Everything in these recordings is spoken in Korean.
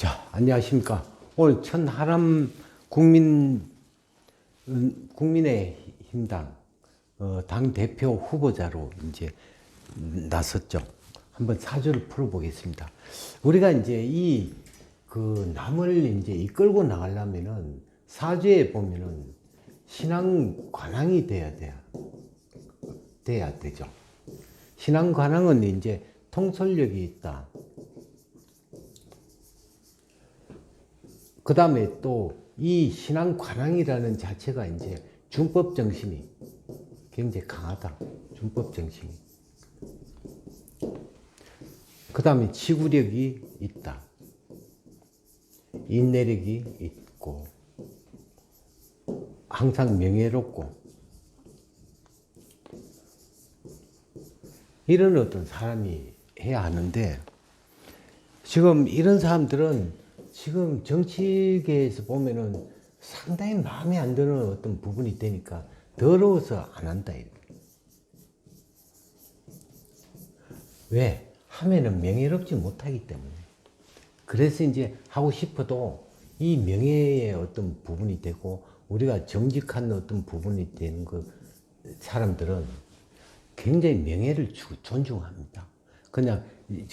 자, 안녕하십니까. 오늘 천하람 국민, 음, 국민의 힘당, 어, 당대표 후보자로 이제 나섰죠. 한번 사주를 풀어보겠습니다. 우리가 이제 이, 그, 남을 이제 이끌고 나가려면은 사주에 보면은 신앙 관왕이 돼야 돼요. 돼야 되죠. 신앙 관왕은 이제 통솔력이 있다. 그 다음에 또 이 신앙 관왕이라는 자체가 이제 준법 정신이 굉장히 강하다. 준법 정신이. 그 다음에 지구력이 있다. 인내력이 있고, 항상 명예롭고, 이런 어떤 사람이 해야 하는데, 지금 이런 사람들은 지금 정치계에서 보면은 상당히 마음에 안 드는 어떤 부분이 되니까 더러워서 안 한다. 왜? 하면은 명예롭지 못하기 때문에. 그래서 이제 하고 싶어도 이 명예의 어떤 부분이 되고 우리가 정직한 어떤 부분이 되는 그 사람들은 굉장히 명예를 주고 존중합니다. 그냥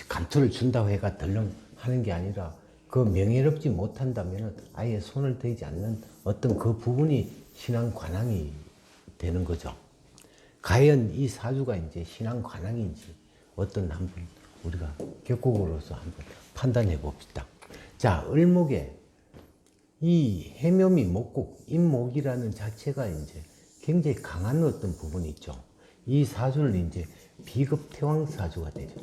감투를 준다고 해가 덜렁 하는 게 아니라 그 명예롭지 못한다면 아예 손을 대지 않는 어떤 그 부분이 신앙 관항이 되는 거죠. 과연 이 사주가 이제 신앙 관항인지 어떤 한번 우리가 격국으로서 한번 판단해 봅시다. 자, 을목에 이 해묘미 목국, 임목이라는 자체가 이제 굉장히 강한 어떤 부분이 있죠. 이 사주는 이제 비급 태왕 사주가 되죠.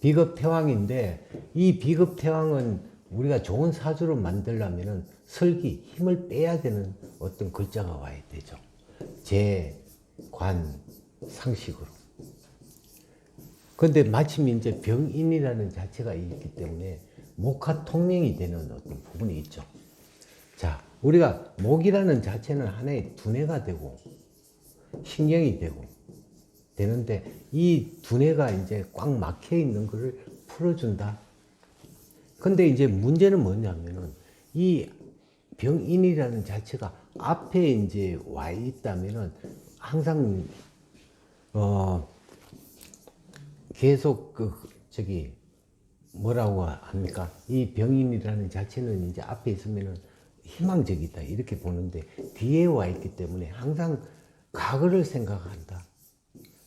비급 태왕인데 이 비급 태왕은 우리가 좋은 사주로 만들려면은 설기 힘을 빼야 되는 어떤 글자가 와야 되죠. 재, 관, 상식으로. 근데 마침 이제 병인이라는 자체가 있기 때문에 목화 통명이 되는 어떤 부분이 있죠. 자, 우리가 목이라는 자체는 하나의 두뇌가 되고 신경이 되고 되는데 이 두뇌가 이제 꽉 막혀 있는 것을 풀어준다. 근데 이제 문제는 뭐냐면은 이 병인이라는 자체가 앞에 이제 와 있다면은 항상 어 계속 그 저기 뭐라고 합니까? 이 병인이라는 자체는 이제 앞에 있으면은 희망적이다 이렇게 보는데 뒤에 와 있기 때문에 항상 과거를 생각한다.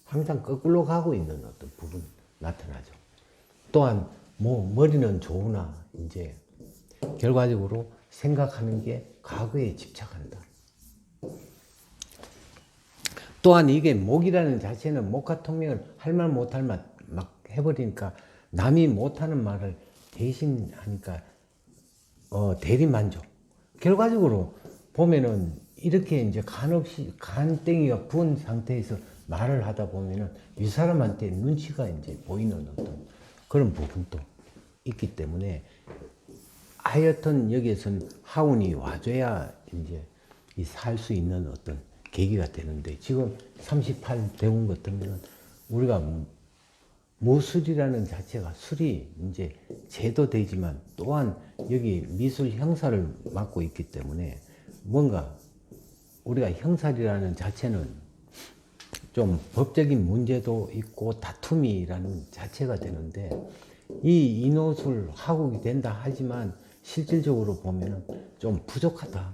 항상 거꾸로 가고 있는 어떤 부분 나타나죠. 또한 뭐 머리는 좋으나 이제 결과적으로 생각하는 게 과거에 집착한다. 또한 이게 목이라는 자체는 목화 통명을 할 말 못할 말 막 해버리니까 남이 못하는 말을 대신하니까 어, 대리 만족. 결과적으로 보면은 이렇게 이제 간없이 간땡이가 부은 상태에서 말을 하다 보면은 이 사람한테 눈치가 이제 보이는 어떤 그런 부분도 있기 때문에 하여튼 여기에선 하운이 와줘야 이제 살수 있는 어떤 계기가 되는데 지금 38 대운 같으면은 우리가 모술이라는 자체가 술이 이제 제도되지만 또한 여기 미술 형사를 맡고 있기 때문에 뭔가 우리가 형사라는 자체는 좀 법적인 문제도 있고 다툼이라는 자체가 되는데 이 인호술 하국이 된다 하지만 실질적으로 보면은 좀 부족하다.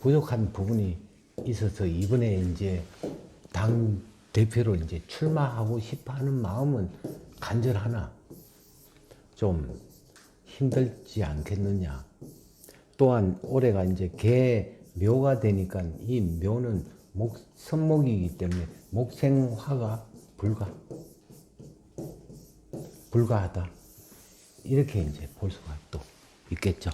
부족한 부분이 있어서 이번에 이제 당 대표로 이제 출마하고 싶어 하는 마음은 간절하나 좀 힘들지 않겠느냐. 또한 올해가 이제 개 묘가 되니까 이 묘는 목, 선목이기 때문에 목생화가 불가. 불가하다. 이렇게 이제 볼 수가 또 있겠죠.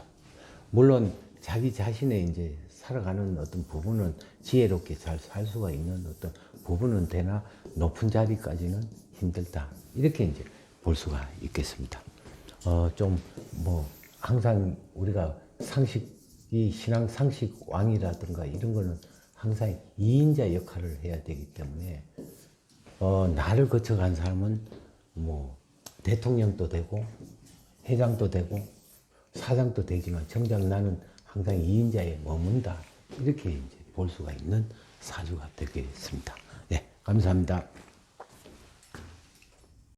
물론 자기 자신의 이제 살아가는 어떤 부분은 지혜롭게 잘 살 수가 있는 어떤 부분은 되나 높은 자리까지는 힘들다. 이렇게 이제 볼 수가 있겠습니다. 어, 좀 뭐 항상 우리가 상식이 신앙 상식 왕이라든가 이런 거는 항상 이인자 역할을 해야 되기 때문에 어, 나를 거쳐간 사람은 뭐 대통령도 되고 회장도 되고 사장도 되지만 정작 나는 항상 2인자에 머문다. 이렇게 이제 볼 수가 있는 사주가 되겠습니다. 네, 감사합니다.